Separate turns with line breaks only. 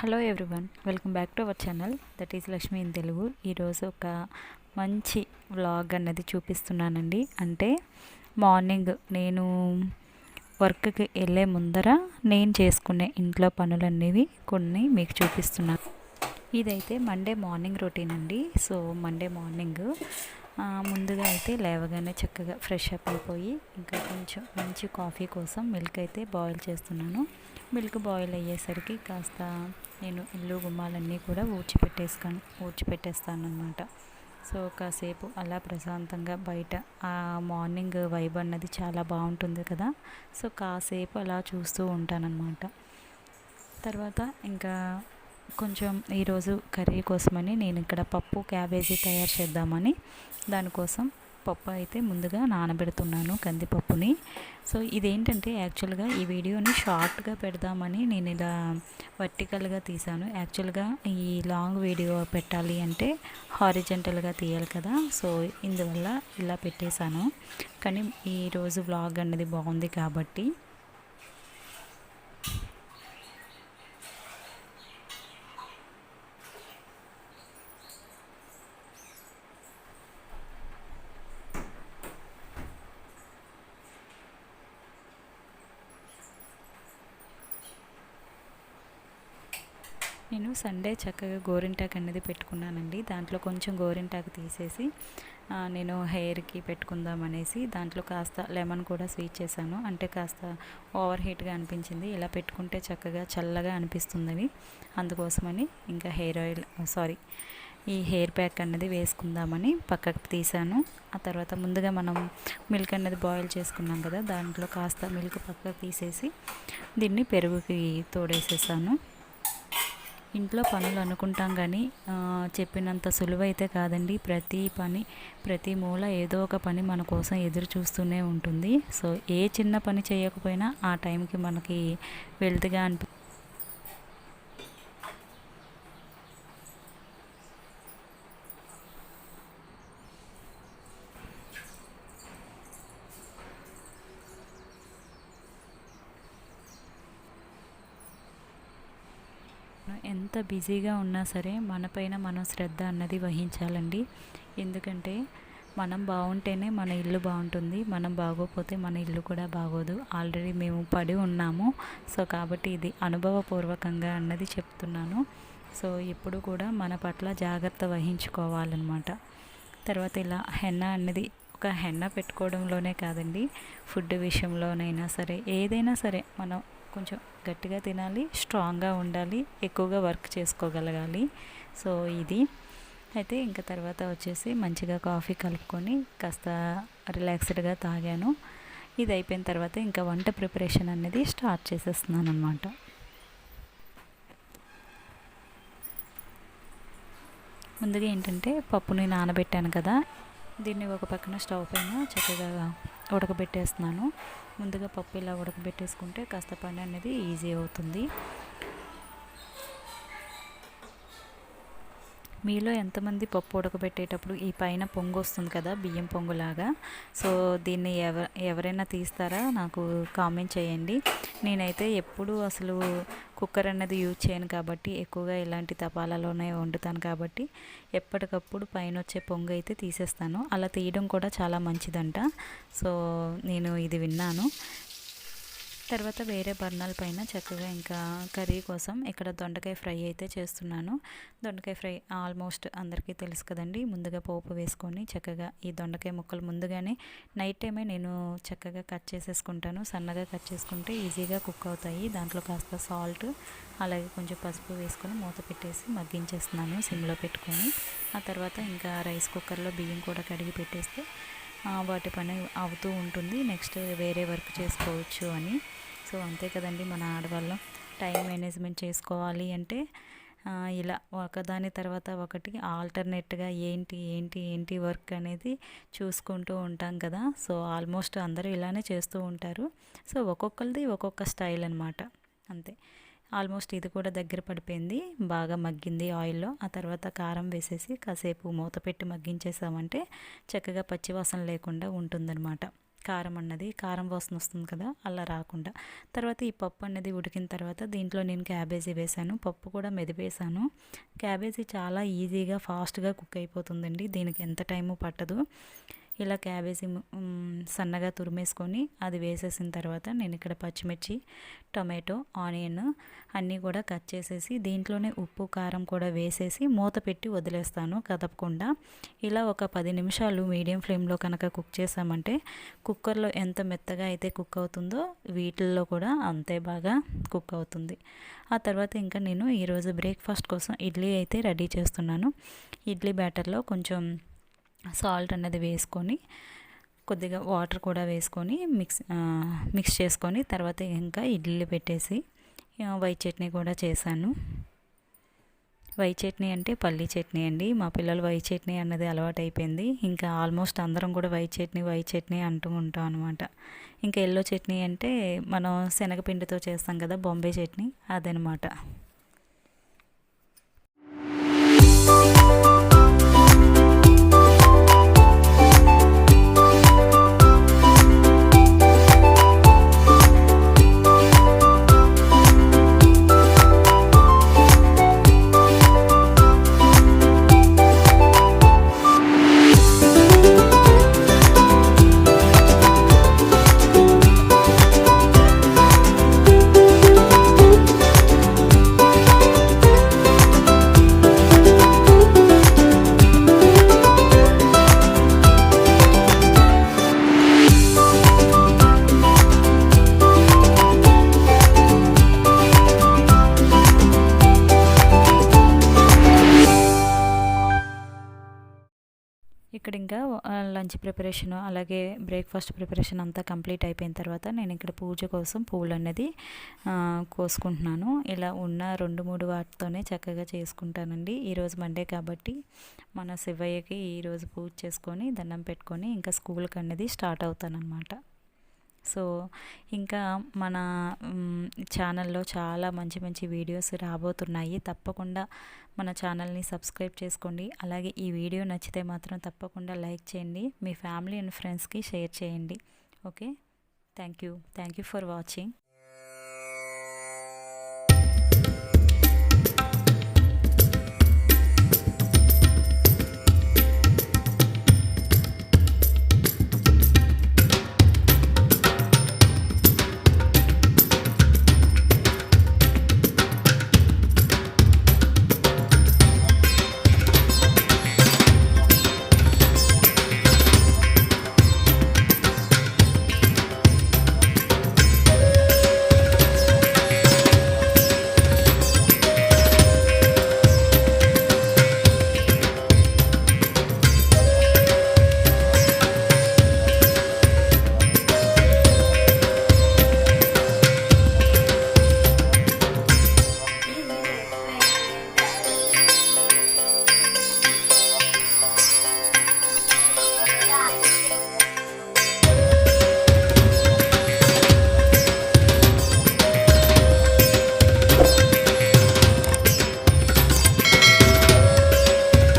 Hello everyone welcome back to our channel that is Lakshmi in Telugu ఈరోజు ఒక మంచి vlog అన్నది చూపిస్తున్నానండి. అంటే మార్నింగ్ నేను వర్క్కి వెళ్ళే ముందర నేను చేసుకునే ఇంట్లో పనులనేవి కొన్ని మీకు చూపిస్తున్నాను. ఇదైతే మండే మార్నింగ్ రొటీన్ అండి. సో మండే మార్నింగ్ ముందుగా అయితే లేవగానే చక్కగా ఫ్రెష్ అప్ అయిపోయి ఇంకా కొంచెం మంచి కాఫీ కోసం మిల్క్ అయితే బాయిల్ చేస్తున్నాను. మిల్క్ బాయిల్ అయ్యేసరికి కాస్త నేను ఇల్లు గుమ్మాలన్నీ కూడా ఊడ్చిపెట్టేసుకాను ఊడ్చిపెట్టేస్తాను అనమాట సో కాసేపు అలా ప్రశాంతంగా బయట ఆ మార్నింగ్ వైబ్ అన్నది చాలా బాగుంటుంది కదా. సో కాసేపు అలా చూస్తూ ఉంటానన్నమాట. తర్వాత ఇంకా కొంచెం ఈరోజు కర్రీ కోసమని నేను ఇక్కడ పప్పు క్యాబేజీ తయారు చేద్దామని. దానికోసం పప్పు అయితే ముందుగా నానబెడుతున్నాను కందిపప్పుని. సో ఇదేంటంటే యాక్చువల్గా ఈ వీడియోని షార్ట్గా పెడదామని నేను ఇలా వర్టికల్గా తీసాను యాక్చువల్గా ఈ లాంగ్ వీడియో పెట్టాలి అంటే హారిజెంటల్గా తీయాలి కదా. సో ఇందువల్ల ఇలా పెట్టేశాను. కానీ ఈరోజు వ్లాగ్ అనేది బాగుంది కాబట్టి నేను సండే చక్కగా గోరింటాకు అనేది పెట్టుకున్నానండి. దాంట్లో కొంచెం గోరింటాకు తీసేసి నేను హెయిర్కి పెట్టుకుందాం అనేసి దాంట్లో కాస్త లెమన్ కూడా స్వీట్ చేశాను. అంటే కాస్త ఓవర్ హీట్గా అనిపించింది. ఇలా పెట్టుకుంటే చక్కగా చల్లగా అనిపిస్తుంది అందుకోసమని ఇంకా హెయిర్ ఆయిల్ సారీ ఈ హెయిర్ ప్యాక్ అన్నది వేసుకుందామని పక్కకు తీసాను ఆ తర్వాత ముందుగా మనం మిల్క్ అనేది బాయిల్ చేసుకున్నాం కదా దాంట్లో కాస్త మిల్క్ పక్కకు తీసేసి దీన్ని పెరుగుకి తోడేసేసాను. ఇంట్లో పనులు అనుకుంటాం కానీ చెప్పినంత సులువైతే కాదండి. ప్రతి పని ప్రతి మూల ఏదో ఒక పని మన కోసం ఎదురు చూస్తూనే ఉంటుంది. సో ఏ చిన్న పని చేయకపోయినా ఆ టైంకి మనకి వెల్త్గా అనిపి ఎంత బిజీగా ఉన్నా సరే మనపైన మనం శ్రద్ధ అన్నది వహించాలండి. ఎందుకంటే మనం బాగుంటేనే మన ఇల్లు బాగుంటుంది మనం బాగోపోతే మన ఇల్లు కూడా బాగోదు. ఆల్రెడీ మేము పడి ఉన్నాము. సో కాబట్టి ఇది అనుభవపూర్వకంగా అన్నది చెప్తున్నాను. సో ఎప్పుడు కూడా మన పట్ల జాగ్రత్త వహించుకోవాలన్నమాట. తర్వాత ఇలా హెన్న అన్నది ఒక హెన్న పెట్టుకోవడంలోనే కాదండి. ఫుడ్ విషయంలోనైనా సరే ఏదైనా సరే మనం కొంచెం గట్టిగా తినాలి స్ట్రాంగ్గా ఉండాలి ఎక్కువగా వర్క్ చేసుకోగలగాలి. సో ఇది. అయితే ఇంకా తర్వాత వచ్చేసి మంచిగా కాఫీ కలుపుకొని కాస్త రిలాక్స్డ్గా తాగాను. ఇది అయిపోయిన తర్వాత ఇంకా వంట ప్రిపరేషన్ అనేది స్టార్ట్ చేసేస్తున్నాను అనమాట ముందుగా ఏంటంటే పప్పుని నానబెట్టాను కదా దీన్ని ఒక పక్కన స్టవ్ పైన చక్కగా ఉడకబెట్టేస్తున్నాను. ముందుగా పప్పు ఇలా ఉడకబెట్టేసుకుంటే కాస్త పని అనేది ఈజీ అవుతుంది. మీలో ఎంతమంది పప్పు ఉడకబెట్టేటప్పుడు ఈ పైన పొంగు వస్తుంది కదా బియ్యం పొంగులాగా. సో దీన్ని ఎవ ఎవరైనా తీస్తారా? నాకు కామెంట్ చేయండి. నేనైతే ఎప్పుడు అసలు కుక్కర్ అనేది యూజ్ చేయను కాబట్టి ఎక్కువగా ఇలాంటి తపాలాలోనే వండుతాను కాబట్టి ఎప్పటికప్పుడు పైన వచ్చే పొంగు అయితే తీసేస్తాను. అలా తీయడం కూడా చాలా మంచిదంట. సో నేను ఇది విన్నాను. తర్వాత వేరే బర్నాల పైన చక్కగా ఇంకా కర్రీ కోసం ఇక్కడ దొండకాయ ఫ్రై అయితే చేస్తున్నాను. దొండకాయ ఫ్రై ఆల్మోస్ట్ అందరికీ తెలుసు కదండి. ముందుగా పోపు వేసుకొని చక్కగా ఈ దొండకాయ ముక్కలు ముందుగానే నైట్ టైమే నేను చక్కగా కట్ చేసేసుకుంటాను. సన్నగా కట్ చేసుకుంటే ఈజీగా కుక్ అవుతాయి. దాంట్లో కాస్త సాల్ట్ అలాగే కొంచెం పసుపు వేసుకొని మూత పెట్టేసి మగ్గించేస్తున్నాను సిమ్లో పెట్టుకొని. ఆ తర్వాత ఇంకా రైస్ కుక్కర్లో బియ్యం కూడా కడిగి పెట్టేస్తే వాటి పని అవుతూ ఉంటుంది. నెక్స్ట్ వేరే వర్క్ చేసుకోవచ్చు అని. సో అంతే కదండి మన ఆడవాళ్ళం. టైం మేనేజ్మెంట్ చేసుకోవాలి అంటే ఇలా ఒకదాని తర్వాత ఒకటి ఆల్టర్నేట్గా ఏంటి ఏంటి ఏంటి వర్క్ అనేది చూసుకుంటూ ఉంటాం కదా. సో ఆల్మోస్ట్ అందరూ ఇలానే చేస్తూ ఉంటారు. సో ఒక్కొక్కరిది ఒక్కొక్క స్టైల్ అనమాట అంతే. ఆల్మోస్ట్ ఇది కూడా దగ్గర పడిపోయింది. బాగా మగ్గింది ఆయిల్లో. ఆ తర్వాత కారం వేసేసి కాసేపు మూత పెట్టి మగ్గించేసామంటే చక్కగా పచ్చివాసన లేకుండా ఉంటుందన్నమాట. కారం అన్నది కారం వాసన వస్తుంది కదా అలా రాకుండా. తర్వాత ఈ పప్పు అనేది ఉడికిన తర్వాత దీంట్లో నేను క్యాబేజీ వేసాను. పప్పు కూడా మెదిపేసాను క్యాబేజీ చాలా ఈజీగా ఫాస్ట్గా కుక్ అయిపోతుందండి. దీనికి ఎంత టైము పట్టదు. ఇలా క్యాబేజీ సన్నగా తురిమేసుకొని అది వేసేసిన తర్వాత నేను ఇక్కడ పచ్చిమిర్చి టొమాటో ఆనియన్ అన్నీ కూడా కట్ చేసేసి దీంట్లోనే ఉప్పు కారం కూడా వేసేసి మూత పెట్టి వదిలేస్తాను కదపకుండా. ఇలా ఒక పది నిమిషాలు మీడియం ఫ్లేమ్లో కనుక కుక్ చేసామంటే కుక్కర్లో ఎంత మెత్తగా అయితే కుక్ అవుతుందో వీటిల్లో కూడా అంతే బాగా కుక్ అవుతుంది. ఆ తర్వాత ఇంకా నేను ఈరోజు బ్రేక్ఫాస్ట్ కోసం ఇడ్లీ అయితే రెడీ చేస్తున్నాను. ఇడ్లీ బ్యాటర్లో కొంచెం సాల్ట్ అన్నది వేసుకొని కొద్దిగా వాటర్ కూడా వేసుకొని మిక్స్ మిక్స్ చేసుకొని తర్వాత ఇంకా ఇడ్లీ పెట్టేసి వైట్ చట్నీ కూడా చేశాను. వై చట్నీ అంటే పల్లీ చట్నీ అండి. మా పిల్లలు వైట్ చట్నీ అన్నది అలవాటు అయిపోయింది. ఇంకా ఆల్మోస్ట్ అందరం కూడా వైట్ చట్నీ వైట్ చట్నీ అంటూ ఉంటాం అనమాట ఇంకా ఎల్లో చట్నీ అంటే మనం శనగపిండితో చేస్తాం కదా బొంబే చట్నీ అదనమాట లంచ్ ప్రిపరేషన్ అలాగే బ్రేక్ఫాస్ట్ ప్రిపరేషన్ అంతా కంప్లీట్ అయిపోయిన తర్వాత నేను ఇక్కడ పూజ కోసం పూలు అనేది కోసుకుంటున్నాను. ఇలా ఉన్న రెండు మూడు వాటితోనే చక్కగా చేసుకుంటానండి. ఈరోజు మండే కాబట్టి మన శివయ్యకి ఈరోజు పూజ చేసుకొని దండం పెట్టుకొని ఇంకా స్కూల్కి అనేది స్టార్ట్ అవుతానన్నమాట. సో ఇంకా మన ఛానల్లో చాలా మంచి మంచి వీడియోస్ రాబోతున్నాయి. తప్పకుండా మన ఛానల్ని సబ్స్క్రైబ్ చేసుకోండి. అలాగే ఈ వీడియో నచ్చితే మాత్రం తప్పకుండా లైక్ చేయండి. మీ ఫ్యామిలీ అండ్ ఫ్రెండ్స్కి షేర్ చేయండి. Okay? Thank you. Thank you for watching.